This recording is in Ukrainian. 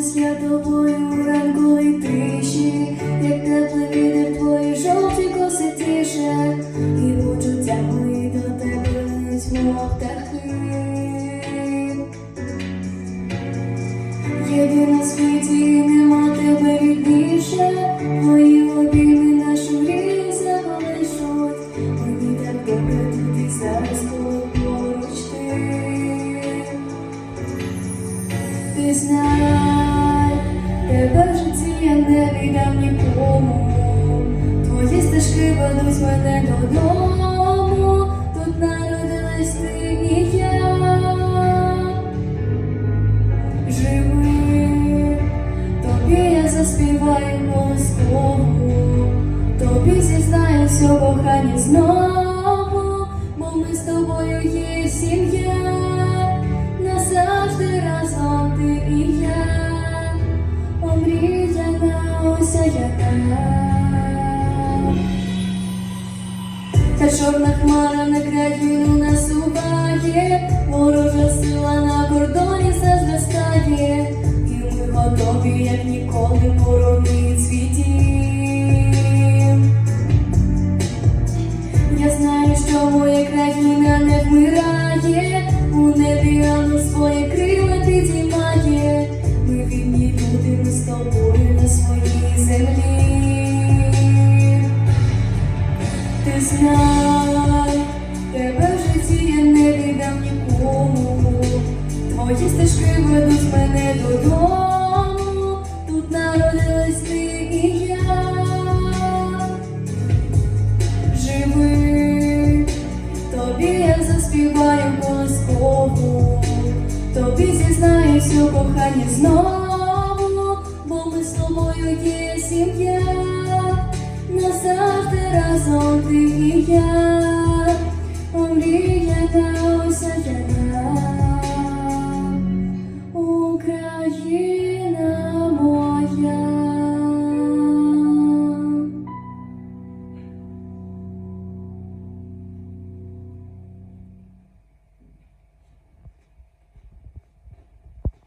за тобою ранковій тиші, як теплий вітер твої жовті коси тіше, і почуття мої до тебе линуть, мов птахи. Єдина світі нема тебе рідніше, твої Ти знай, тебе в житті я не віддам нікому. Твої стежки ведуть мене додому. Тут народилась ти і я. Живи, тобі я заспіваю колискову, тобі зізнаю все кохання знову, бо ми з тобою є сім'я, яка. Та чорна хмара на країну насуває, ворожа сила на кордоні зростає, і ми готові, як ніколи, боронити свій. Я знаю, що моя країна не вмирає, у небі ангел своє крила підіймає. Ми вільні люди, ми з тобою Золоті стежки ведуть мене додому, тут народилась ти і я. Живи, тобі я заспіваю Москову, тобі зізнаюся кохання знову, бо ми з тобою є сім'я, назавжди разом ти і я, Омрія та осяжена.